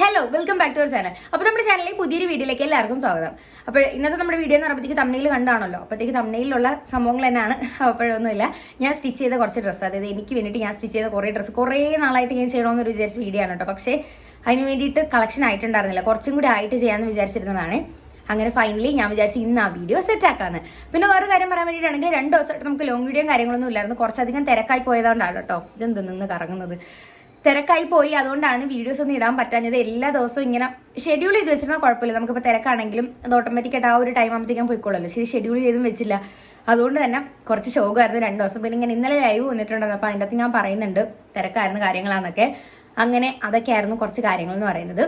Hello welcome back to our channel അപ്പോൾ നമ്മുടെ ചാനലിൽ പുതിയൊരു വീഡിയോയിലേക്ക് എല്ലാവർക്കും സ്വാഗതം. അപ്പോൾ ഇന്നത്തെ നമ്മുടെ വീഡിയോ എന്ന് പറയുമ്പോഴത്തേക്ക് തമിഴിൽ കണ്ടാണല്ലോ. അപ്പോഴത്തേക്ക് തമിഴിലുള്ള സംഭവങ്ങൾ തന്നെയാണ്. അപ്പോഴൊന്നുമില്ല. ഞാൻ സ്റ്റിച്ച് ചെയ്ത കുറച്ച് ഡ്രസ്സ് അതായത് എനിക്ക് വേണ്ടിയിട്ട് ഞാൻ സ്റ്റിച്ച് ചെയ്ത കുറേ ഡ്രസ്സ് കുറേ നാളായിട്ട് ഞാൻ ചെയ്യണമെന്ന് വിചാരിച്ച വീഡിയോ ആണ് കേട്ടോ. പക്ഷേ അതിന് വേണ്ടിയിട്ട് കളക്ഷൻ ആയിട്ടുണ്ടായിരുന്നില്ല. കുറച്ചും കൂടി ആയിട്ട് ചെയ്യാമെന്ന് വിചാരിച്ചിരുന്നതാണ്. അങ്ങനെ ഫൈനലി ഞാൻ വിചാരിച്ചു ഇന്ന് ആ വീഡിയോ സെറ്റ് ആക്കാന്ന്. പിന്നെ വേറെ കാര്യം പറയാൻ വേണ്ടിയിട്ടാണെങ്കിൽ രണ്ട് ദിവസമായിട്ട് നമുക്ക് ലോങ് വീഡിയോയും കാര്യങ്ങളൊന്നും ഇല്ലായിരുന്നു. കുറച്ചധികം തിരക്കായി പോയതുകൊണ്ടാണ് കേട്ടോ. ഇതെന്ത് നിന്ന് കറങ്ങുന്നത്? തിരക്കായി പോയി. അതുകൊണ്ടാണ് വീഡിയോസ് ഒന്നും ഇടാൻ പറ്റാഞ്ഞത്. എല്ലാ ദിവസവും ഇങ്ങനെ ഷെഡ്യൂൾ ചെയ്ത് വെച്ചിരുന്നാൽ കുഴപ്പമില്ല. നമുക്കിപ്പോൾ തിരക്കാണെങ്കിലും അത് ഓട്ടോമാറ്റിക്കായിട്ട് ആ ഒരു ടൈം ആകുമ്പോഴത്തേക്കും പോയിക്കോളല്ലോ ശരി ഷെഡ്യൂൾ ചെയ്തും വെച്ചില്ല. അതുകൊണ്ട് തന്നെ കുറച്ച് ഷോക്കായിരുന്നു രണ്ട് ദിവസം. പിന്നെ ഇങ്ങനെ ഇന്നലെ ലൈവ് വന്നിട്ടുണ്ടായിരുന്നു. അപ്പോൾ അതിന്റെ അകത്ത് ഞാൻ പറയുന്നുണ്ട് തിരക്കായിരുന്നു കാര്യങ്ങളാന്നൊക്കെ. അങ്ങനെ അതൊക്കെയായിരുന്നു കുറച്ച് കാര്യങ്ങൾ എന്ന് പറയുന്നത്.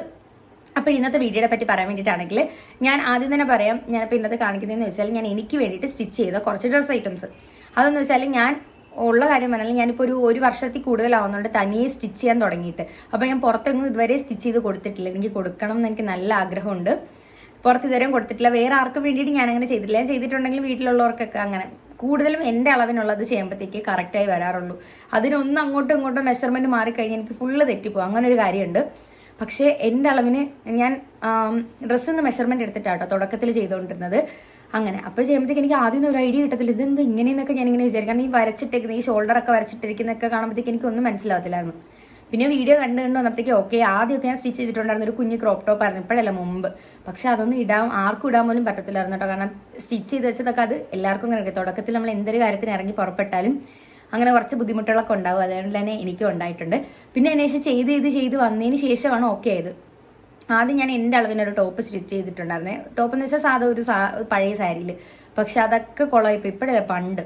അപ്പോൾ ഇന്നത്തെ വീഡിയോയെ പറ്റി പറയാൻ വേണ്ടിയിട്ടാണെങ്കിൽ ഞാൻ ആദ്യം തന്നെ പറയാം. ഞാനിപ്പോൾ ഇന്നത്തെ കാണിക്കുന്നതെന്ന് വെച്ചാൽ ഞാൻ എനിക്ക് വേണ്ടിയിട്ട് സ്റ്റിച്ച് ചെയ്ത കുറച്ച് ഡ്രസ് ഐറ്റംസ് അതെന്ന് വെച്ചാൽ ഞാൻ ഉള്ള കാര്യം പറഞ്ഞാൽ ഞാനിപ്പോൾ ഒരു ഒരു വർഷത്തിൽ കൂടുതലാവുന്നുണ്ട് തനിയെ സ്റ്റിച്ച് ചെയ്യാൻ തുടങ്ങിയിട്ട്. അപ്പോൾ ഞാൻ പുറത്തൊന്നും ഇതുവരെ സ്റ്റിച്ച് ചെയ്ത് കൊടുത്തിട്ടില്ല. എനിക്ക് കൊടുക്കണം എന്ന് എനിക്ക് നല്ല ആഗ്രഹമുണ്ട്. പുറത്ത് ഇതുവരെയും കൊടുത്തിട്ടില്ല. വേറെ ആർക്കും വേണ്ടിയിട്ട് ഞാൻ അങ്ങനെ ചെയ്തിട്ടില്ല. ഞാൻ ചെയ്തിട്ടുണ്ടെങ്കിൽ വീട്ടിലുള്ളവർക്കൊക്കെ അങ്ങനെ. കൂടുതലും എന്റെ അളവിനുള്ളത് ചെയ്യുമ്പോഴത്തേക്ക് കറക്റ്റായി വരാറുള്ളൂ. അതിനൊന്നും അങ്ങോട്ടും ഇങ്ങോട്ടും മെഷർമെന്റ് മാറിക്കഴിഞ്ഞാൽ എനിക്ക് ഫുള്ള് തെറ്റിപ്പോകും അങ്ങനെ ഒരു കാര്യമുണ്ട്. പക്ഷേ എന്റെ അളവിന് ഞാൻ ഡ്രസ്സിന്ന് മെഷർമെന്റ് എടുത്തിട്ടാട്ടോ തുടക്കത്തിൽ ചെയ്തുകൊണ്ടിരുന്നത്. അങ്ങനെ. അപ്പോൾ ചെയ്യുമ്പോഴത്തേക്ക് എനിക്ക് ആദ്യം ഒരു ഐഡിയ കിട്ടത്തില്ല. ഇതെന്ത് ഇങ്ങനെയെന്നൊക്കെ ഞാൻ ഇങ്ങനെ വിചാരിക്കും. കാരണം ഈ വരച്ചിട്ടേക്കുന്ന ഈ ഷോൾഡറൊക്കെ വരച്ചിട്ടിരിക്കുന്നൊക്കെ കാണുമ്പോഴത്തേക്ക് എനിക്കൊന്നും മനസ്സിലാവത്തില്ലായിരുന്നു. പിന്നെ വീഡിയോ കണ്ട് കണ്ട് വന്നപ്പോഴത്തേക്ക് ഓക്കെ ആദ്യമൊക്കെ ഞാൻ സ്റ്റിച്ച് ചെയ്തിട്ടുണ്ടായിരുന്നു ഒരു കുഞ്ഞ് ക്രോപ്പ് ടോപ്പ് ആയിരുന്നു. ഇപ്പോഴല്ല മുമ്പ്. പക്ഷെ അതൊന്നും ഇടാൻ ആർക്കും ഇടാൻ പോലും പറ്റത്തില്ലായിരുന്നു കേട്ടോ. കാരണം സ്റ്റിച്ച് ചെയ്ത് വെച്ചതൊക്കെ അത് എല്ലാവർക്കും അറിയാം തുടക്കത്തിൽ നമ്മൾ എന്തൊരു കാര്യത്തിന് ഇറങ്ങി പുറപ്പെട്ടാലും അങ്ങനെ കുറച്ച് ബുദ്ധിമുട്ടുകളൊക്കെ ഉണ്ടാവും. അതുകൊണ്ട് തന്നെ എനിക്കും ഉണ്ടായിട്ടുണ്ട്. പിന്നെ അതിനുശേഷം ചെയ്ത് ചെയ്ത് ചെയ്ത് വന്നതിന് ശേഷമാണ് ഓക്കെ ആയത്. ആദ്യം ഞാൻ എന്റെ അളവിനൊരു ടോപ്പ് സ്റ്റിച്ച് ചെയ്തിട്ടുണ്ടായിരുന്നേ. ടോപ്പ് എന്ന് വെച്ചാൽ സാധാ ഒരു പഴയ സാരിയിൽ പക്ഷെ അതൊക്കെ കുളമായിപ്പോൾ ഇപ്പോഴല്ല പണ്ട്.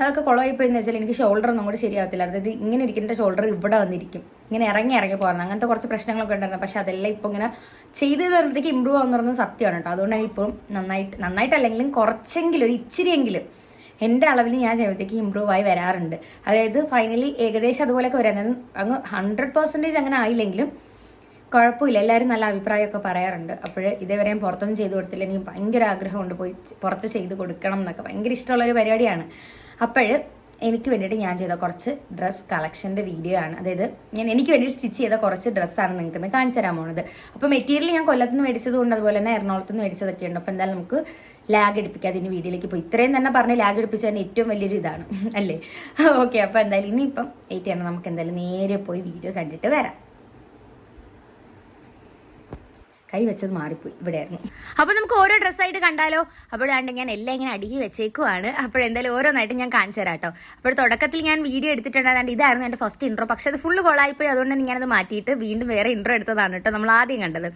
അതൊക്കെ കുളമായിപ്പോയി എന്ന് വെച്ചാൽ എനിക്ക് ഷോൾഡർ ഒന്നും കൂടി ശരിയാവത്തില്ല. അതായത് ഇങ്ങനെ ഇരിക്കേണ്ട ഷോൾഡർ ഇവിടെ വന്നിരിക്കും. ഇങ്ങനെ ഇറങ്ങി ഇറങ്ങി പോകണം അങ്ങനത്തെ കുറച്ച് പ്രശ്നങ്ങളൊക്കെ ഉണ്ടായിരുന്നു. പക്ഷെ അതെല്ലാം ഇപ്പോൾ ഇങ്ങനെ ചെയ്ത് വരുമ്പോഴത്തേക്ക് ഇമ്പ്രൂവ് ആവുന്ന സത്യമാണ് കേട്ടോ. അതുകൊണ്ടാണ് ഇപ്പം നന്നായിട്ട് നന്നായിട്ടല്ലെങ്കിലും കുറച്ചെങ്കിലും ഒരു ഇച്ചിരിയെങ്കിലും എന്റെ അളവിൽ ഞാൻ ചെയ്യുമ്പോഴത്തേക്ക് ഇമ്പ്രൂവ് ആയി വരാറുണ്ട്. അതായത് ഫൈനലി ഏകദേശം അതുപോലെയൊക്കെ വരാൻ അങ്ങ് ഹൺഡ്രഡ് പെർസെന്റേജ് അങ്ങനെ ആയില്ലെങ്കിലും കുഴപ്പമില്ല. എല്ലാവരും നല്ല അഭിപ്രായമൊക്കെ പറയാറുണ്ട്. അപ്പോൾ ഇതേവരെയും പുറത്തൊന്നും ചെയ്തു കൊടുത്തില്ല. എനിക്ക് ഭയങ്കര ആഗ്രഹമുണ്ട് പോയി പുറത്ത് ചെയ്ത് കൊടുക്കണം എന്നൊക്കെ. ഭയങ്കര ഇഷ്ടമുള്ള ഒരു പരിപാടിയാണ്. അപ്പോൾ എനിക്ക് വേണ്ടിയിട്ട് ഞാൻ ചെയ്ത കുറച്ച് ഡ്രസ്സ് കളക്ഷന്റെ വീഡിയോ ആണ്. അതായത് ഞാൻ എനിക്ക് വേണ്ടിയിട്ട് സ്റ്റിച്ച് ചെയ്ത കുറച്ച് ഡ്രസ്സാണ് നിങ്ങൾക്ക് ഇന്ന് കാണിച്ചു തരാൻ പോണത്. അപ്പോൾ മെറ്റീരിയൽ ഞാൻ കൊല്ലത്ത് നിന്ന് മേടിച്ചത് കൊണ്ട് അതുപോലെ തന്നെ എറണാകുളത്ത് നിന്ന് മേടിച്ചതൊക്കെ ഉണ്ട്. അപ്പോൾ എന്തായാലും നമുക്ക് ലാഗ് എടുപ്പിക്കാതെ ഇനി വീഡിയോയിലേക്ക് പോയി. ഇത്രയും തന്നെ പറഞ്ഞ് ലാഗ് എടുപ്പിച്ചതിന് ഏറ്റവും വലിയൊരു ഇതാണ്. അല്ലേ? ഓക്കെ അപ്പോൾ എന്തായാലും ഇനിയിപ്പം വെയിറ്റ് ചെയ്യണം. നമുക്ക് എന്തായാലും നേരെ പോയി വീഡിയോ കണ്ടിട്ട് വരാം. കൈ വെച്ചത് മാറിപ്പോയി. ഇവിടെയായിരുന്നു. അപ്പോൾ നമുക്ക് ഓരോ ഡ്രസ്സായിട്ട് കണ്ടാലോ? അപ്പോഴാണ്ട് ഞാൻ എല്ലാം ഇങ്ങനെ അടുക്കി വെച്ചേക്കുവാണ്. അപ്പോഴെന്തായാലും ഓരോന്നായിട്ട് ഞാൻ കാണിച്ചു തരാം കേട്ടോ. അപ്പോൾ തുടക്കത്തിൽ ഞാൻ വീഡിയോ എടുത്തിട്ടുണ്ടായിരുന്നു ഇതായിരുന്നു എന്റെ ഫസ്റ്റ് ഇൻട്രോ പക്ഷെ അത് ഫുള്ള് കൊളായിപ്പോയി അതുകൊണ്ട് തന്നെ ഞാനത് മാറ്റിയിട്ട് വീണ്ടും വേറെ ഇൻട്രോ എടുത്തതാണ് കേട്ടോ നമ്മൾ ആദ്യം കണ്ടത്.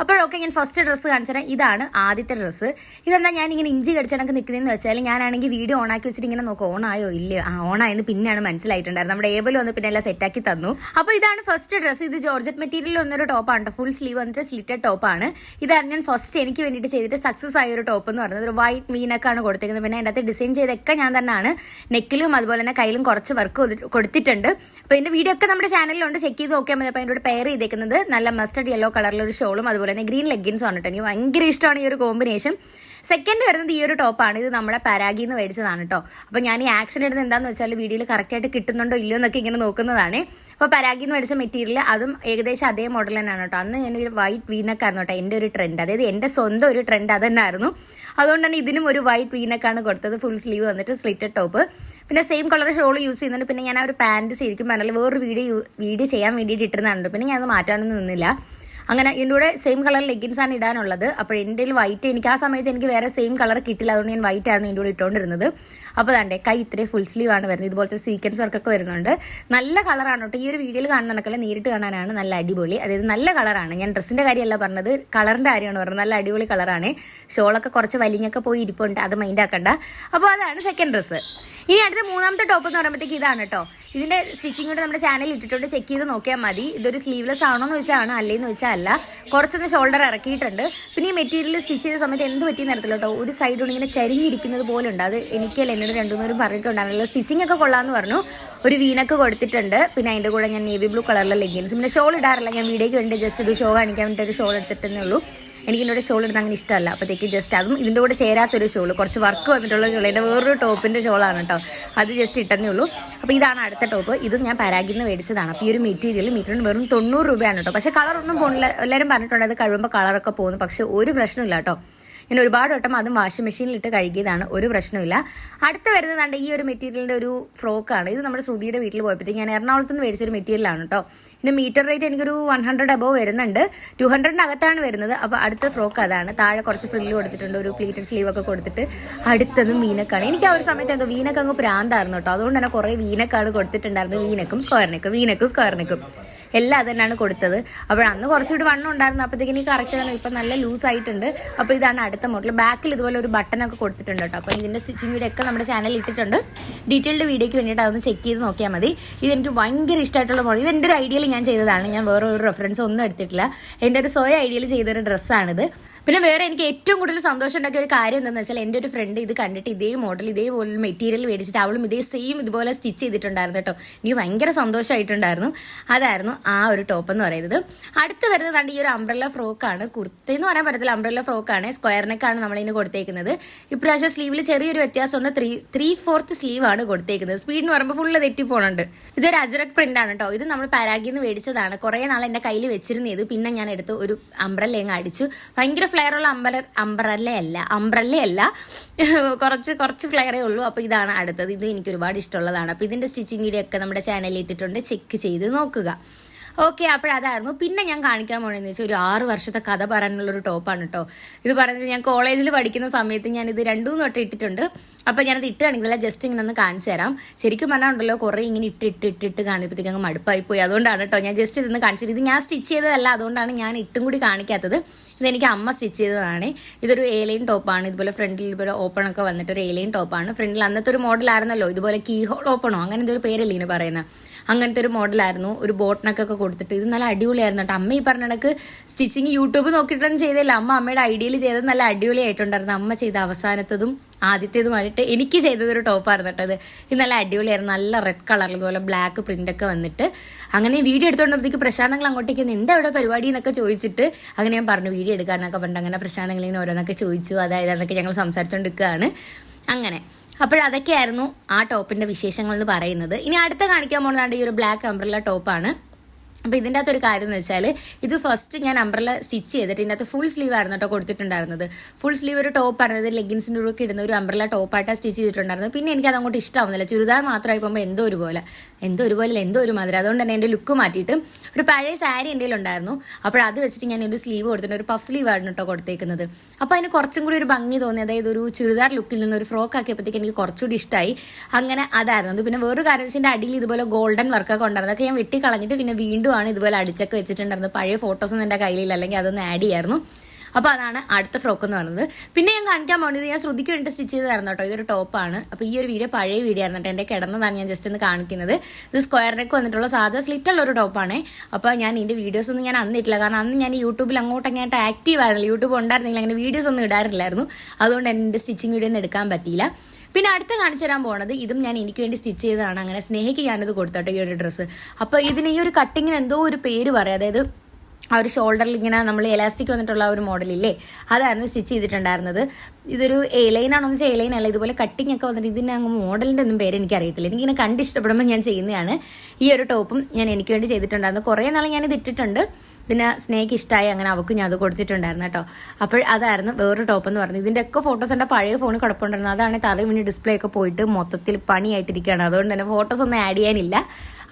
അപ്പോഴൊക്കെ ഞാൻ ഫസ്റ്റ് ഡ്രസ്സ് കാണിച്ചു തരാം. ഇതാണ് ആദ്യത്തെ ഡ്രസ്സ് ഇതെന്താ ഞാൻ ഇങ്ങനെ ഇഞ്ചി കടിച്ചണക്ക് നിൽക്കുന്നതെന്ന് വെച്ചാൽ ഞാനാണെങ്കിൽ വീഡിയോ ഓണാക്കി വെച്ചിട്ട് ഇങ്ങനെ നോക്കാം ഓണായോ ഇല്ലയോ? ആ ഓണായെന്ന് പിന്നെയാണ് മനസ്സിലായിട്ടുണ്ടായിരുന്നത്. നമ്മുടെ ഏബിൾ വന്ന് പിന്നെ എല്ലാം സെറ്റാക്കി തന്നു. അപ്പോൾ ഇതാണ് ഫസ്റ്റ് ഡ്രസ്സ് ഇത് ജോർജറ്റ് മെറ്റീരിയൽ വന്നൊരു ടോപ്പാണ് ഫുൾ സ്ലീവ് വന്നിട്ട് സ്ലിറ്റഡ് ടോപ്പാണ്. ഇതാണ് ഞാൻ ഫസ്റ്റ് എനിക്ക് വേണ്ടിയിട്ട് ചെയ്തിട്ട് സക്സസ് ആയ ഒരു ടോപ്പ് എന്ന് പറയുന്നത്. ഒരു വൈറ്റ് വീനക്കാണ് കൊടുത്തേക്കുന്നത്. പിന്നെ അതിന്റെ അകത്ത് ഡിസൈൻ ചെയ്തൊക്കെ ഞാൻ തന്നെയാണ്. നെക്കിലും അതുപോലെ തന്നെ കയ്യിലും കുറച്ച് വർക്ക് കൊടുത്തിട്ടുണ്ട്. അപ്പോൾ ഇതിന്റെ വീഡിയോ ഒക്കെ നമ്മുടെ ചാനലിലുണ്ട് ചെക്ക് ചെയ്ത് നോക്കിയാൽ മതി. അപ്പോൾ അതിന്റെ കൂടെ പെയർ ചെയ്തേക്കുന്നത് നല്ല മസ്റ്റർഡ് യെല്ലോ കളറിലൊരു ഷോളും അതുപോലെ തന്നെ ഗ്രീൻ ലെഗിൻസും ആണ് എനിക്ക് ഭയങ്കര ഇഷ്ടമാണ് ഈ ഒരു കോമ്പിനേഷൻ സെക്കൻഡ് വരുന്നത് ഈ ഒരു ടോപ്പാണ്. ഇത് നമ്മുടെ പരാഗിയിൽ നിന്ന് മേടിച്ചതാണ് കേട്ടോ. അപ്പോൾ ഞാൻ ഈ ആക്സിഡന്റ് ഇടുന്നത് എന്താണെന്ന് വെച്ചാൽ വീഡിയോയിൽ കറക്റ്റായിട്ട് കിട്ടുന്നുണ്ടോ ഇല്ലയോ എന്നൊക്കെ ഇങ്ങനെ നോക്കുന്നതാണ്. അപ്പോൾ പരാഗിയിൽ നിന്ന് മേടിച്ച മെറ്റീരിയൽ അതും ഏകദേശം അതേ മോഡൽ തന്നെയാണ് കേട്ടോ. അന്ന് ഞാൻ ഒരു വൈറ്റ് വീനക്കായിരുന്നു കേട്ടോ എന്റെ ഒരു ട്രെൻഡ് അതായത് എന്റെ സ്വന്തം ഒരു ട്രെൻഡ് അത് തന്നെയായിരുന്നു അതുകൊണ്ട് തന്നെ ഇതിനും ഒരു വൈറ്റ് വീനക്കാണ് കൊടുത്തത്. ഫുൾ സ്ലീവ് വന്നിട്ട് സ്ലിറ്റഡ് ടോപ്പ് പിന്നെ സെയിം കളർ ഷോൾ യൂസ് ചെയ്യുന്നുണ്ട്. പിന്നെ ഞാൻ ആ ഒരു പാന്റ് ശരിക്കും പറഞ്ഞാൽ വേറൊരു വീഡിയോ വീഡിയോ ചെയ്യാൻ വേണ്ടിയിട്ട് ഇട്ടിരുന്നുണ്ട് പിന്നെ ഞാൻ അത് മാറ്റാനൊന്നും നിന്നില്ല. അങ്ങനെ ഇതിന്റെ കൂടെ സെയിം കളർ ലെഗിൻസ് ആണ് ഇടാനുള്ളത്. അപ്പോൾ എന്റെ വൈറ്റ് എനിക്ക് ആ സമയത്ത് എനിക്ക് വേറെ സെയിം കളർ കിട്ടില്ല. അതുകൊണ്ട് ഞാൻ വൈറ്റ് ആയിരുന്നു ഇതിന്റെ കൂടെ ഇട്ടുകൊണ്ടിരുന്നത്. അപ്പോൾ അതെ കൈ ഇത്രയും ഫുൾ സ്ലീവ് ആണ് വരുന്നത്. ഇതുപോലത്തെ സീക്വൻസ് വർക്കൊക്കെ വരുന്നുണ്ട്. നല്ല കളറാണ് കേട്ടോ. ഈ ഒരു വീഡിയോയിൽ കാണുന്നതൊക്കെ നേരിട്ട് കാണാനാണ് നല്ല അടിപൊളി. അതായത് നല്ല കളറാണ് ഞാൻ ഡ്രസ്സിന്റെ കാര്യമല്ല പറഞ്ഞത് കളറിന്റെ കാര്യമാണ് പറഞ്ഞത്. നല്ല അടിപൊളി കളറാണ് ഷോളൊക്കെ കുറച്ച് വലിഞ്ഞൊക്കെ പോയി ഇരിപ്പുണ്ട്. അത് മൈൻഡ് ആക്കണ്ട. അപ്പോൾ അതാണ് സെക്കൻഡ് ഡ്രസ്സ് ഇനി അടുത്ത മൂന്നാമത്തെ ടോപ്പ് എന്ന് പറയുമ്പോഴത്തേക്ക് ഇതാണ് കേട്ടോ. ഇതിന്റെ സ്റ്റിച്ചിങ് കൂടെ നമ്മുടെ ചാനലിൽ ഇട്ടിട്ടുണ്ട്. ചെക്ക് ചെയ്ത് നോക്കിയാൽ മതി. ഇതൊരു സ്ലീവ്ലെസ് ആണോ എന്ന് വെച്ചാൽ ആണ് അല്ലേന്ന് വെച്ചാൽ അല്ല. കുറച്ചൊന്ന് ഷോൾഡർ ഇറക്കിയിട്ടുണ്ട്. പിന്നെ ഈ മെറ്റീരിയൽ സ്റ്റിച്ച് ചെയ്ത സമയത്ത് എന്ത് പറ്റിയെന്ന് അറിയത്തില്ല കേട്ടോ ഒരു സൈഡ് കൊണ്ട് ഇങ്ങനെ ചരിഞ്ഞിരിക്കുന്നത് പോലെ ഉണ്ട്. അത് എനിക്കല്ല എന്നോട് രണ്ടു മൂന്നും പറഞ്ഞിട്ടുണ്ടായിരുന്നല്ലോ സ്റ്റിച്ചിങ് ഒക്കെ കൊള്ളാന്ന് പറഞ്ഞു. ഒരു വീനൊക്കെ കൊടുത്തിട്ടുണ്ട്. പിന്നെ അതിന്റെ കൂടെ ഞാൻ നേവി ബ്ലൂ കളറിലെ ലെഗിൻസ് പിന്നെ ഷോൾ ഇടാറില്ല. ഞാൻ വീഡിയോയ്ക്ക് വേണ്ടി ജസ്റ്റ് ഒരു ഷോ കാണിക്കാൻ വേണ്ടി ഒരു ഷോൾ എടുത്തിട്ടേ ഉള്ളൂ. എനിക്ക് എന്നോട് ഷോൾ ഇടുന്ന അങ്ങനെ ഇഷ്ടമല്ല. അപ്പോഴത്തേക്ക് ജസ്റ്റ് അതും ഇതിന്റെ കൂടെ ചേരാത്തൊരു ഷോൾ കുറച്ച് വർക്ക് വന്നിട്ടുള്ള ഷോൾ എന്റെ വേറൊരു ടോപ്പിന്റെ ഷോളാണ് കേട്ടോ. അത് ജസ്റ്റ് ഇട്ടെന്നേ ഉള്ളൂ. അപ്പോൾ ഇതാണ് അടുത്ത ടോപ്പ്. ഇതും ഞാൻ പരാഗിൽ നിന്ന് മേടിച്ചതാണ്. അപ്പോൾ ഈ ഒരു മെറ്റീരിയൽ മീറ്ററിന് വെറും തൊണ്ണൂറ് രൂപയാണ് കേട്ടോ. പക്ഷേ കളറൊന്നും പോകുന്നില്ല എല്ലാവരും പറഞ്ഞിട്ടുണ്ട് അത് കഴിയുമ്പോൾ കളറൊക്കെ പോകുന്നു. പക്ഷേ ഒരു പ്രശ്നമില്ല കേട്ടോ. ഞാൻ ഒരുപാട് വട്ടം അതും വാഷിംഗ് മെഷീനിൽ ഇട്ട് കഴുകിയതാണ്. ഒരു പ്രശ്നമില്ല അടുത്ത് വരുന്നത് കണ്ട ഈ ഒരു മെറ്റീരിയലിന്റെ ഒരു ഫ്രോക്കാണ് ഇത് നമ്മുടെ ശ്രുതിയുടെ വീട്ടിൽ പോയപ്പോഴത്തേക്ക് ഞാൻ എറണാകുളത്ത് നിന്ന് മേടിച്ചൊരു മെറ്റീരിയലാണ് കേട്ടോ ഇതിന് മീറ്റർ റേറ്റ് എനിക്കൊരു വൺ ഹൺഡ്രഡ് അബോവ് വരുന്നുണ്ട്. ടു ഹൺഡ്രഡിനകത്താണ് വരുന്നത്. അപ്പോൾ അടുത്ത ഫ്രോക്ക് അതാണ്. താഴെ കുറച്ച് ഫ്രില്ല് കൊടുത്തിട്ടുണ്ട്. ഒരു പ്ലീറ്റഡ് സ്ലീവ് ഒക്കെ കൊടുത്തിട്ട് അടുത്തത് വീനക്കാണ് എനിക്ക് ആ ഒരു സമയത്ത് എന്തോ വീനക്ക് അങ്ങ് പ്രാന്തായിരുന്നു കേട്ടോ അതുകൊണ്ട് തന്നെ കുറേ വീനക്കാണ് കൊടുത്തിട്ടുണ്ടായിരുന്നു വീനക്കും സ്ക്വയറിനക്കും വീനക്കും സ്ക്വയറിനക്കും എല്ലാം അത് തന്നെയാണ് കൊടുത്തത്. അപ്പോൾ അന്ന് കുറച്ചുകൂടി വണ്ണം ഉണ്ടായിരുന്നു. അപ്പോഴത്തേക്കും എനിക്ക് കറക്റ്റ് തന്നെ ഇപ്പം നല്ല ലൂസ് ആയിട്ടുണ്ട്. അപ്പോൾ ഇതാണ് അടുത്ത മോഡൽ ബാക്കിൽ ഇതുപോലെ ഒരു ബട്ടനൊക്കെ കൊടുത്തിട്ടുണ്ട് കേട്ടോ. അപ്പോൾ ഇതിന്റെ സ്റ്റിച്ചിങ് വീഡിയോ ഒക്കെ നമ്മുടെ ചാനലിൽ ഇട്ടിട്ടുണ്ട്. ഡീറ്റെയിൽഡ് വീഡിയോയ്ക്ക് വേണ്ടിയിട്ട് അതൊന്ന് ചെക്ക് ചെയ്ത് നോക്കിയാൽ മതി. ഇതെനിക്ക് ഭയങ്കര ഇഷ്ടമായിട്ടുള്ള മോഡൽ ഇത് എന്റെ ഒരു ഐഡിയയിൽ ഞാൻ ചെയ്തതാണ്. ഞാൻ വേറെ ഒരു റെഫറൻസ് ഒന്നും എടുത്തിട്ടില്ല. എന്റെ ഒരു സ്വയം ഐഡിയയിൽ ചെയ്തൊരു ഡ്രസ്സാണിത് പിന്നെ വേറെ എനിക്ക് ഏറ്റവും കൂടുതൽ സന്തോഷം ഉണ്ടാക്കിയ ഒരു കാര്യം എന്താണെന്ന് വെച്ചാൽ എന്റെ ഒരു ഫ്രണ്ട് ഇത് കണ്ടിട്ട് ഇതേ മോഡൽ ഇതേപോലെ മെറ്റീരിയൽ മേടിച്ചിട്ട് അവളും ഇതേ സെയിം ഇതുപോലെ സ്റ്റിച്ച് ചെയ്തിട്ടുണ്ടായിരുന്നു കേട്ടോ. എനിക്ക് ഭയങ്കര സന്തോഷമായിട്ടുണ്ടായിരുന്നു. അതായിരുന്നു. ആ ഒരു ടോപ്പ് എന്ന് പറയുന്നത്. അടുത്ത് വരുന്നത് കണ്ട് ഈ ഒരു അംബ്രല്ല ഫ്രോക്കാണ് കുർത്ത എന്ന് പറയാൻ പറ്റത്തില്ല അംബ്രല്ല ഫ്രോക്കാണ് സ്ക്വയർ നെക്കാണ് നമ്മളിതിന് കൊടുത്തേക്കുന്നത്. ഇപ്രാവശ്യം സ്ലീവിൽ ചെറിയൊരു വ്യത്യാസമുണ്ട്. ത്രീ ത്രീ ഫോർത്ത് സ്ലീവ് ആണ് കൊടുത്തേക്കുന്നത്. സ്പീഡ് എന്ന് പറയുമ്പോൾ ഫുള്ള് തെറ്റി പോകുന്നുണ്ട് ഇതൊരു അജറക് പ്രിന്റ് ആണ് കേട്ടോ ഇത് നമ്മൾ പാരാഗിൽ നിന്ന് മേടിച്ചതാണ്. കുറേ നാൾ എന്റെ കയ്യിൽ വെച്ചിരുന്നത്. പിന്നെ ഞാൻ എടുത്ത് ഒരു അംബ്രല്ല അങ്ങ് അടിച്ചു. ഭയങ്കര ഫ്ലെയർ ഉള്ള അമ്പല അംബ്രല്ലയല്ല അംബ്രല്ലയല്ല കുറച്ച് കുറച്ച് ഫ്ലെയറേ ഉള്ളൂ. അപ്പോൾ ഇതാണ് അടുത്തത്. ഇത് എനിക്ക് ഒരുപാട് ഇഷ്ടമുള്ളതാണ്. അപ്പോൾ ഇതിന്റെ സ്റ്റിച്ചിങ് വീഡിയോ ഒക്കെ നമ്മുടെ ചാനലിൽ ഇട്ടിട്ടുണ്ട്. ചെക്ക് ചെയ്ത് നോക്കുക. ഓക്കെ അപ്പോഴതായിരുന്നു പിന്നെ ഞാൻ കാണിക്കാൻ പോണെന്ന് വെച്ചാൽ ഒരു ആറ് വർഷത്തെ കഥ പറയാനുള്ളൊരു ടോപ്പാണ് കേട്ടോ ഇത് പറയുന്നത് ഞാൻ കോളേജിൽ പഠിക്കുന്ന സമയത്ത് ഞാൻ ഇത് രണ്ടു തൊട്ട് ഇട്ടിട്ടുണ്ട്. അപ്പോൾ ഞാനത് ഇട്ട് ജസ്റ്റ് ഇങ്ങനെ ഒന്ന് കാണിച്ചു തരാം. ശരിക്കും പറഞ്ഞാൽ ഉണ്ടല്ലോ കുറേ ഇങ്ങനെ ഇട്ട് ഇട്ട് ഇട്ട് ഇട്ട് കാണിപ്പോഴത്തേക്ക് അങ്ങ് മടുപ്പായി പോയി. അതുകൊണ്ടാണ് കേട്ടോ ഞാൻ ജസ്റ്റ് ഇതൊന്ന് കാണിച്ചത്. ഇത് ഞാൻ സ്റ്റിച്ച് ചെയ്തതല്ല അതുകൊണ്ടാണ് ഞാൻ ഇട്ടും കൂടി കാണിക്കാത്തത്. ഇതെനിക്ക് അമ്മ സ്റ്റിച്ച് ചെയ്തതാണ്. ഇതൊരു ഏലൈൻ ടോപ്പാണ് ഇതുപോലെ ഫ്രണ്ടിൽ ഇതുപോലെ ഓപ്പൺ ഒക്കെ വന്നിട്ട് ഒരു ഏലൈൻ ടോപ്പാണ് ഫ്രണ്ടിൽ അന്നത്തെ ഒരു മോഡലായിരുന്നല്ലോ ഇതുപോലെ കീ ഹോൾ ഓപ്പണോ അങ്ങനെ എന്തൊരു പേരല്ലേ ഇങ്ങനെ പറയുന്നത് അങ്ങനത്തെ ഒരു മോഡലായിരുന്നു ഒരു ബോട്ടനൊക്കെ കൊടുത്തിട്ട്. ഇത് നല്ല അടിപൊളിയായിരുന്നു കേട്ടോ. അമ്മ ഈ പറഞ്ഞ കണക്ക് സ്റ്റിച്ചിങ് യൂട്യൂബ് നോക്കിയിട്ടൊന്നും ചെയ്തില്ല. അമ്മ അമ്മയുടെ ഐഡിയയിൽ ചെയ്തത് നല്ല അടിപൊളിയായിട്ടുണ്ടായിരുന്നു. അമ്മ ചെയ്ത അവസാനത്തതും ആദ്യത്തേതുമായിട്ട് എനിക്ക് ചെയ്തതൊരു ടോപ്പായിരുന്നു കേട്ടോ ഇത്. നല്ല അടിപൊളിയായിരുന്നു. നല്ല റെഡ് കളറിൽ ഇതുപോലെ ബ്ലാക്ക് പ്രിന്റ് ഒക്കെ വന്നിട്ട്. അങ്ങനെ വീഡിയോ എടുത്തുകൊണ്ടപ്പോഴത്തേക്ക് പ്രശാന്തങ്ങൾ അങ്ങോട്ടേക്ക് എന്താ ഇവിടെ പരിപാടി? എന്നൊക്കെ ചോദിച്ചിട്ട് അങ്ങനെ ഞാൻ പറഞ്ഞു വീഡിയോ എടുക്കാനൊക്കെ പറഞ്ഞു അങ്ങനെ പ്രശാന്തങ്ങൾ ഇങ്ങനെ ഓരോന്നൊക്കെ ചോദിച്ചു. അതായത് അതൊക്കെ ഞങ്ങൾ സംസാരിച്ചുകൊണ്ടിരിക്കുകയാണ് അങ്ങനെ. അപ്പോഴതൊക്കെയായിരുന്നു ആ ടോപ്പിന്റെ വിശേഷങ്ങൾ എന്ന് പറയുന്നത്. ഇനി അടുത്ത കാണിക്കാൻ പോകുന്നതാണ് ഈ ഒരു ബ്ലാക്ക് അംബ്രല്ല ടോപ്പാണ് അപ്പോൾ ഇതിന്റെ അകത്തൊരു കാര്യം എന്ന് വെച്ചാൽ ഇത് ഫസ്റ്റ് ഞാൻ അംബ്രല സ്റ്റിച്ച് ചെയ്തിട്ട് ഇതിന്റെ അകത്ത് ഫുൾ സ്ലീവ് ആയിരുന്നു കേട്ടോ കൊടുത്തിട്ടുണ്ടായിരുന്നത്. ഫുൾ സ്ലീവ് ഒരു ടോപ്പ് ആയിരുന്നത് ലെഗിൻസിന്റെ ഉള്ളിൽ ഇടുന്ന ഒരു അംബ്രല ടോപ്പായിട്ടാണ് സ്റ്റിച്ച് ചെയ്തിട്ടുണ്ടായിരുന്നത്. പിന്നെ എനിക്ക് അതങ്ങോട്ട് ഇഷ്ടമാവുന്നില്ല. ചുരിദാർ മാത്രമായി പോകുമ്പോൾ എന്തോ ഒരു പോലെ എന്തോ ഒരു പോലെ എന്തോ ഒരു മാതിരി. അതുകൊണ്ട് തന്നെ എന്റെ ലുക്ക് മാറ്റിയിട്ട് ഒരു പഴയ സാരി എന്റെ ഉണ്ടായിരുന്നു. അപ്പോൾ അത് വെച്ചിട്ട് ഞാൻ ഒരു സ്ലീവ് കൊടുത്തിട്ട് ഒരു പഫ് സ്ലീവ് ആയിരുന്നു കേട്ടോ കൊടുത്തേക്കുന്നത്. അപ്പോൾ അതിന് കുറച്ചും കൂടി ഒരു ഭംഗി തോന്നി. അതായത് ഒരു ചുരിദാർ ലുക്കിൽ നിന്ന് ഒരു ഫ്രോക്ക് ആക്കിയപ്പോഴത്തേക്ക് എനിക്ക് കുറച്ചുകൂടി ഇഷ്ടമായി അങ്ങനെ അതായിരുന്നു. പിന്നെ വേറൊരു കാര്യം വെച്ചാൽ അടിയിൽ ഇതുപോലെ ഗോൾഡൻ വർക്കൊക്കെ ഉണ്ടായിരുന്നു അതൊക്കെ ഞാൻ വെട്ടി കളഞ്ഞിട്ട് പിന്നെ വീണ്ടും ആണ് ഇതുപോലെ അടിച്ചൊക്കെ വെച്ചിട്ടുണ്ടായിരുന്നു പഴയ ഫോട്ടോസൊന്നും എന്റെ കയ്യിലില്ല. അല്ലെങ്കിൽ അതൊന്ന് ആഡ് ചെയ്യായിരുന്നു. അപ്പോൾ അതാണ് അടുത്ത ഫ്രോക്ക് എന്ന് പറയുന്നത്. പിന്നെ ഞാൻ കാണിക്കാൻ പോകുന്നത് ഞാൻ ശ്രുതിക്ക് വേണ്ടി സ്റ്റിച്ച് ചെയ്ത് തരണം കേട്ടോ. ഇതൊരു ടോപ്പാണ് അപ്പോൾ ഈ ഒരു വീഡിയോ പഴയ വീഡിയോ ആയിരുന്നു കേട്ടോ. എന്റെ കിടന്നതാണ് ഞാൻ ജസ്റ്റ് ഒന്ന് കാണിക്കുന്നത്. ഇത് സ്ക്വയർ നെക്ക് വന്നിട്ടുള്ള സാധാ സ്ലിറ്റ് ഉള്ള ഒരു ടോപ്പാണ് അപ്പോൾ ഞാൻ ഇതിന്റെ വീഡിയോസ് ഒന്നും ഞാൻ അന്നിട്ടില്ല കാരണം അന്ന് ഞാൻ യൂട്യൂബിൽ അങ്ങോട്ട് അങ്ങോട്ട് ആക്റ്റീവ് ആയിരുന്നില്ല. യൂട്യൂബ് ഉണ്ടായിരുന്നില്ല അങ്ങനെ വീഡിയോസ് ഒന്നും ഇടാറില്ലായിരുന്നു. അതുകൊണ്ട് എന്റെ സ്റ്റിച്ചിങ് വീഡിയോ ഒന്നും എടുക്കാൻ പറ്റിയില്ല. പിന്നെ അടുത്ത കാണിച്ചു തരാൻ പോണത് ഇതും ഞാൻ എനിക്ക് വേണ്ടി സ്റ്റിച്ച് ചെയ്തതാണ്. അങ്ങനെ സ്നേഹിക്ക് ഞാനത് കൊടുത്തോട്ടെ ഈ ഒരു ഡ്രസ്സ്. അപ്പോൾ ഇതിന് ഈ ഒരു കട്ടിങ്ങിന് എന്തോ ഒരു പേര് പറയാം. അതായത് ആ ഒരു ഷോൾഡറിൽ ഇങ്ങനെ നമ്മൾ എലാസ്റ്റിക് വന്നിട്ടുള്ള ഒരു മോഡലില്ലേ? അതായിരുന്നു സ്റ്റിച്ച് ചെയ്തിട്ടുണ്ടായിരുന്നത്. ഇതൊരു ലൈൻ ആണോ വെച്ചാൽ എലൈൻ അല്ല ഇതുപോലെ കട്ടിങ് ഒക്കെ വന്നിട്ട് ഇതിന് അങ്ങ് മോഡലിന്റെ ഒന്നും പേര് എനിക്ക് അറിയത്തില്ല. എനിക്കിങ്ങനെ കണ്ട് ഇഷ്ടപ്പെടുമ്പോൾ ഞാൻ ചെയ്യുന്നതാണ്. ഈ ഒരു ടോപ്പും ഞാൻ എനിക്ക് വേണ്ടി ചെയ്തിട്ടുണ്ടായിരുന്നു. കുറേ നാൾ ഞാനിത് ഇട്ടിട്ടുണ്ട്. പിന്നെ സ്നേക്ക് ഇഷ്ടമായി അങ്ങനെ അവൾക്ക് ഞാൻ അത് കൊടുത്തിട്ടുണ്ടായിരുന്നു കേട്ടോ. അപ്പോൾ അതായിരുന്നു വേറൊരു ടോപ്പ് എന്ന് പറഞ്ഞത്. ഇതിന്റെ ഒക്കെ ഫോട്ടോസ് എന്റെ പഴയ ഫോണിൽ കുഴപ്പമുണ്ടായിരുന്നു അതാണ് തല പിന്നെ ഡിസ്പ്ലേ ഒക്കെ പോയിട്ട് മൊത്തത്തിൽ പണിയായിട്ടിരിക്കുകയാണ്. അതുകൊണ്ട് തന്നെ ഫോട്ടോസ് ഒന്നും ആഡ് ചെയ്യാനില്ല.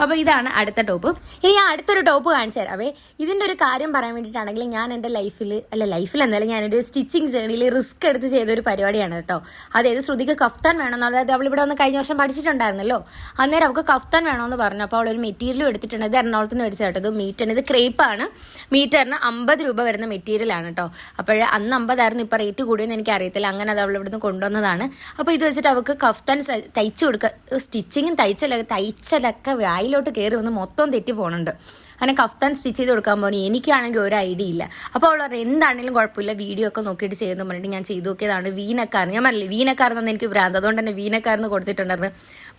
അപ്പോൾ ഇതാണ് അടുത്ത ടോപ്പ്. ഇനി ഞാൻ അടുത്തൊരു ടോപ്പ് കാണിച്ചു തരാവേ ഇതിന്റെ ഒരു കാര്യം പറയാൻ വേണ്ടിയിട്ടാണെങ്കിൽ ഞാൻ എന്റെ ലൈഫിൽ അല്ല ലൈഫിൽ എന്നാലും ഞാനൊരു സ്റ്റിച്ചിങ് ജേണിയിൽ റിസ്ക് എടുത്ത് ചെയ്ത ഒരു പരിപാടിയാണ് കേട്ടോ. അതായത് ശ്രുതിക്ക് കഫ്താൻ വേണമെന്ന് അതായത് അവൾ ഇവിടെ വന്ന് കഴിഞ്ഞ വർഷം പഠിച്ചിട്ടുണ്ടായിരുന്നല്ലോ. അന്നേരം അവൾക്ക് കഫ്താൻ വേണമെന്ന് പറഞ്ഞു. അപ്പോൾ അവൾ ഒരു മെറ്റീരിയൽ എടുത്തിട്ടുണ്ട്. ഇത് എറണാകുളത്ത് നിന്ന് മേടിച്ച കേട്ടോ. ഇത് മീറ്ററിന് ഇത് ക്രേപ്പാണ് മീറ്ററിന് അമ്പത് രൂപ വരുന്ന മെറ്റീരിയലാണ് കേട്ടോ. അപ്പോൾ അന്ന് അമ്പതായിരുന്നു. ഇപ്പോൾ റേറ്റ് കൂടിയെന്ന് എനിക്ക് അറിയത്തില്ല. അങ്ങനെ അത് അവൾ ഇവിടുന്ന് കൊണ്ടുവന്നതാണ്. അപ്പോൾ ഇത് വെച്ചിട്ട് അവൾക്ക് കഫ്താൻ തയ്ച്ചു കൊടുക്കുക സ്റ്റിച്ചിങ്ങും തയ്ച്ചലൊക്കെ തയ്ച്ചലൊക്കെ വായിലോട്ട് കയറി വന്ന് മൊത്തം തെറ്റി പോകുന്നുണ്ട് അങ്ങനെ കഫ്താൻ സ്റ്റിച്ച് ചെയ്ത് കൊടുക്കാൻ പോകുന്നു എനിക്കാണെങ്കിൽ ഒരു ഐഡിയ ഇല്ല. അപ്പോൾ അവൾ എന്താണെങ്കിലും കുഴപ്പമില്ല വീഡിയോ ഒക്കെ നോക്കിയിട്ട് ചെയ്യുന്നു പറഞ്ഞിട്ട് ഞാൻ ചെയ്തു നോക്കിയതാണ് വീനക്കാരൻ. ഞാൻ പറഞ്ഞില്ലേ വീനക്കാരൻ എനിക്ക് ഭ്രാന്ത്. അതുകൊണ്ട് തന്നെ വീനക്കാരെന്ന് കൊടുത്തിട്ടുണ്ടായിരുന്നു.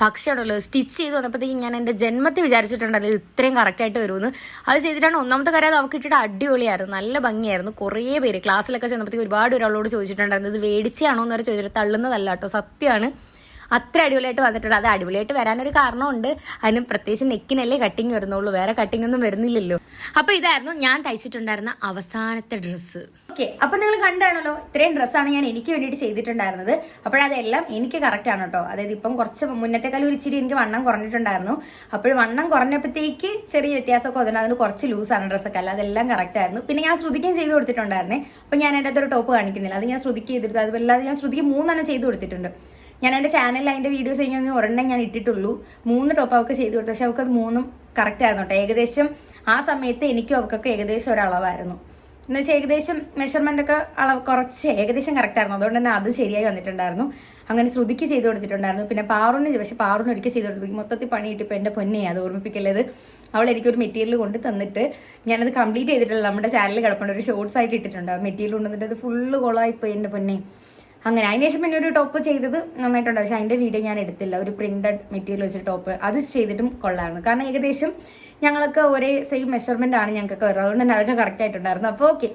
പക്ഷേ ഉണ്ടല്ലോ സ്റ്റിച്ച് ചെയ്ത് വന്നപ്പോഴത്തേക്കും ഞാൻ എന്റെ ജന്മത്തിൽ വിചാരിച്ചിട്ടുണ്ടല്ലോ ഇത് ഇത്രയും കറക്റ്റായിട്ട് വരുമെന്ന്. അത് ചെയ്തിട്ടാണ് ഒന്നാമത്തെ കാര്യം അത് അവൾക്ക് ഇട്ടിട്ട് അടിപൊളിയായിരുന്നു നല്ല ഭംഗിയായിരുന്നു. കുറേ പേര് ക്ലാസ്സിലൊക്കെ ചെന്നപ്പോഴത്തേക്ക് ഒരുപാട് ഒരാളോട് ചോദിച്ചിട്ടുണ്ടായിരുന്നു ഇത് മേടിച്ചാണോ എന്ന് പറഞ്ഞാൽ ചോദിച്ചിട്ട് തള്ളുന്നതല്ല കേട്ടോ സത്യമാണ്. അത്ര അടിപൊളിയായിട്ട് വന്നിട്ടുണ്ട്. അത് അടിപൊളിയായിട്ട് വരാനൊരു കാരണമുണ്ട്. അതിന് പ്രത്യേകിച്ച് നെക്കിനല്ലേ കട്ടിങ് വരുന്നുള്ളൂ. വേറെ കട്ടിങ് ഒന്നും വരുന്നില്ലല്ലോ. അപ്പൊ ഇതായിരുന്നു ഞാൻ തയ്ച്ചിട്ടുണ്ടായിരുന്ന അവസാനത്തെ ഡ്രസ്സ് ഓക്കെ അപ്പൊ നിങ്ങൾ കണ്ടാണല്ലോ ഇത്രയും ഡ്രസ്സാണ് ഞാൻ എനിക്ക് വേണ്ടിയിട്ട് ചെയ്തിട്ടുണ്ടായിരുന്നത്. അപ്പോഴതെല്ലാം എനിക്ക് കറക്റ്റ് ആണ് കേട്ടോ അതായത് ഇപ്പം കുറച്ച് മുന്നത്തെക്കാളും ഒരു ഇച്ചിരി എനിക്ക് വണ്ണം കുറഞ്ഞിട്ടുണ്ടായിരുന്നു. അപ്പോൾ വണ്ണം കുറഞ്ഞപ്പോഴത്തേക്ക് ചെറിയ വ്യത്യാസമൊക്കെ വന്നിട്ട് അതിന് കുറച്ച് ലൂസാണ് ഡ്രസ്സൊക്കെ അല്ല അതെല്ലാം കറക്റ്റ് ആയിരുന്നു. പിന്നെ ഞാൻ ശ്രുതിക്കും ചെയ്ത് കൊടുത്തിട്ടുണ്ടായിരുന്നേ. അപ്പൊ ഞാൻ എന്റെ അകത്തൊരു ടോപ്പ് കാണിക്കുന്നില്ല. അത് ഞാൻ ശ്രുതിക്ക് ചെയ്തിട്ട് അതുപോലെ ഞാൻ ശ്രുതിക്ക് മൂന്നെണ്ണം ചെയ്ത് കൊടുത്തിട്ടുണ്ട്. ഞാൻ എന്റെ ചാനലിൽ അതിന്റെ വീഡിയോസ് കഴിഞ്ഞാൽ ഒരെണ്ണം ഞാൻ ഇട്ടിട്ടുള്ളൂ. മൂന്ന് ടോപ്പ് അവൾക്ക് ചെയ്ത് കൊടുത്തു. പക്ഷെ അവൾക്ക് അത് മൂന്നും കറക്റ്റ് ആയിരുന്നു കേട്ടോ ഏകദേശം ആ സമയത്ത് എനിക്കും അവൾക്കൊക്കെ ഏകദേശം ഒരളവായിരുന്നു. എന്ന് വെച്ചാൽ ഏകദേശം മെഷർമെന്റ് ഒക്കെ അളവ് കുറച്ച് ഏകദേശം കറക്റ്റ് ആയിരുന്നു. അതുകൊണ്ട് തന്നെ അത് ശരിയായി വന്നിട്ടുണ്ടായിരുന്നു. അങ്ങനെ ശ്രുതിക്ക് ചെയ്ത് കൊടുത്തിട്ടുണ്ടായിരുന്നു. പിന്നെ പാറുവിന് പക്ഷെ പാറുവിന് ഒരിക്കൽ ചെയ്ത് കൊടുത്തു. മൊത്തത്തിൽ പണിയിട്ട് ഇപ്പോൾ എന്റെ പൊന്നെ അത് ഓർമ്മിപ്പിക്കല്ലത് അവൾ എനിക്കൊരു മെറ്റീരിയൽ കൊണ്ട് തന്നിട്ട് ഞാനത് കംപ്ലീറ്റ് ചെയ്തിട്ടില്ല. നമ്മുടെ ചാനലിൽ കിടപ്പുണ്ട്. ഒരു ഷോർട്സ് ആയിട്ട് ഇട്ടിട്ടുണ്ട്. മെറ്റീരിയൽ കൊണ്ടുവന്നിട്ട് അത് ഫുള്ള് കൊളായിപ്പോയി എന്റെ പൊന്നെ. അങ്ങനെ. അതിനുശേഷം പിന്നെ ഒരു ടോപ്പ് ചെയ്തത് നന്നായിട്ടുണ്ട്. പക്ഷെ അതിന്റെ വീഡിയോ ഞാൻ എടുത്തില്ല. ഒരു പ്രിന്റഡ് മെറ്റീരിയൽ വെച്ച് ടോപ്പ് അത് ചെയ്തിട്ടും കൊള്ളായിരുന്നു. കാരണം ഏകദേശം ഞങ്ങൾക്ക് ഒരേ സെയിം മെഷർമെന്റ് ആണ് ഞങ്ങൾക്ക് വരുന്നത്. അതുകൊണ്ട് തന്നെ അതൊക്കെ കറക്റ്റ് ആയിട്ടുണ്ടായിരുന്നു. അപ്പോൾ ഓക്കെ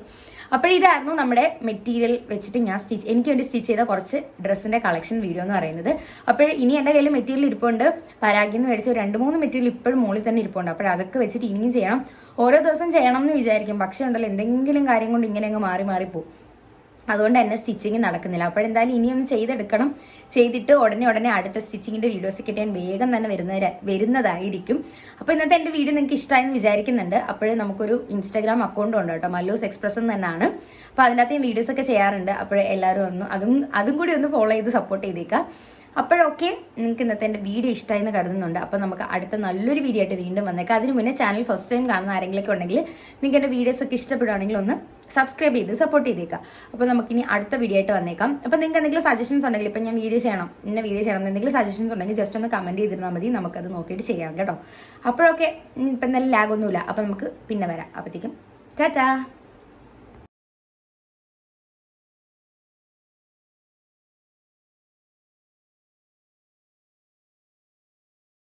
അപ്പോൾ ഇതായിരുന്നു നമ്മുടെ മെറ്റീരിയൽ വെച്ചിട്ട് ഞാൻ സ്റ്റിച്ച് എനിക്ക് വേണ്ടി സ്റ്റിച്ച് ചെയ്ത കുറച്ച് ഡ്രസ്സിന്റെ കളക്ഷൻ വീഡിയോ എന്ന് പറയുന്നത്. അപ്പോൾ ഇനി എന്റെ കയ്യിൽ മെറ്റീരിയൽ ഇരിപ്പുണ്ട്. പരാഗിന്ന് മേടിച്ച ഒരു രണ്ട് മൂന്ന് മെറ്റീരിയൽ ഇപ്പോഴും മുകളിൽ തന്നെ ഇരിപ്പുണ്ട്. അപ്പോൾ അതൊക്കെ വെച്ചിട്ട് ഇനിയും ചെയ്യണം. ഓരോ ദിവസം ചെയ്യണം എന്ന് വിചാരിക്കും. പക്ഷേ ഉണ്ടല്ലോ എന്തെങ്കിലും കാര്യം കൊണ്ട് ഇങ്ങനെ അങ്ങ് മാറി മാറി പോകും അതുകൊണ്ട് തന്നെ സ്റ്റിച്ചിങ് നടക്കുന്നില്ല. അപ്പോഴെന്തായാലും ഇനിയൊന്ന് ചെയ്തെടുക്കണം. ചെയ്തിട്ട് ഉടനെ ഉടനെ അടുത്ത സ്റ്റിച്ചിങ്ങിന്റെ വീഡിയോസ് കിട്ടിയാൽ ഞാൻ വേഗം തന്നെ വരുന്ന വരുന്നതായിരിക്കും. അപ്പോൾ ഇന്നത്തെ എന്റെ വീഡിയോ നിങ്ങൾക്ക് ഇഷ്ടമായെന്ന് വിചാരിക്കുന്നുണ്ട്. അപ്പോഴേ നമുക്കൊരു ഇൻസ്റ്റാഗ്രാം അക്കൗണ്ട് ഉണ്ട് കേട്ടോ. മല്ലൂസ് എക്സ്പ്രസ് എന്ന് തന്നെയാണ്. അപ്പോൾ അതിനകത്ത് ഞാൻ വീഡിയോസൊക്കെ ചെയ്യാറുണ്ട്. അപ്പോഴേ എല്ലാവരും ഒന്ന് അതും അതും കൂടി ഒന്ന് ഫോളോ ചെയ്ത് സപ്പോർട്ട് ചെയ്തേക്കാം. അപ്പോഴൊക്കെ നിങ്ങൾക്ക് ഇന്നത്തെ എന്റെ വീഡിയോ ഇഷ്ടമായി എന്ന് കരുതുന്നുണ്ട്. അപ്പോൾ നമുക്ക് അടുത്ത നല്ലൊരു വീഡിയോ ആയിട്ട് വീണ്ടും വന്നേക്കാം. അതിന് മുന്നേ ചാനൽ ഫസ്റ്റ് ടൈം കാണുന്ന ആരെങ്കിലൊക്കെ ഉണ്ടെങ്കിൽ നിങ്ങൾക്ക് എന്റെ വീഡിയോസൊക്കെ ഇഷ്ടപ്പെടുകയാണെങ്കിൽ ഒന്ന് സബ്സ്ക്രൈബ് ചെയ്ത് സപ്പോർട്ട് ചെയ്തേക്കാം. അപ്പോൾ നമുക്കിനി അടുത്ത വീഡിയോ ആയിട്ട് വന്നേക്കാം. അപ്പോൾ നിങ്ങൾക്ക് എന്തെങ്കിലും സജഷൻസ് ഉണ്ടെങ്കിൽ ഇപ്പം ഞാൻ വീഡിയോ ചെയ്യണം ഇന്ന വീഡിയോ ചെയ്യണം എന്തെങ്കിലും സജഷൻസ് ഉണ്ടെങ്കിൽ ജസ്റ്റ് ഒന്ന് കമന്റ് ചെയ്തിരുന്നാൽ മതി. നമുക്കത് നോക്കിയിട്ട് ചെയ്യാം കേട്ടോ. അപ്പോഴൊക്കെ ഇപ്പം നല്ല ലാഗൊന്നുമില്ല അപ്പോൾ നമുക്ക് പിന്നെ വരാം. അപ്പോഴത്തേക്കും ടാറ്റാ.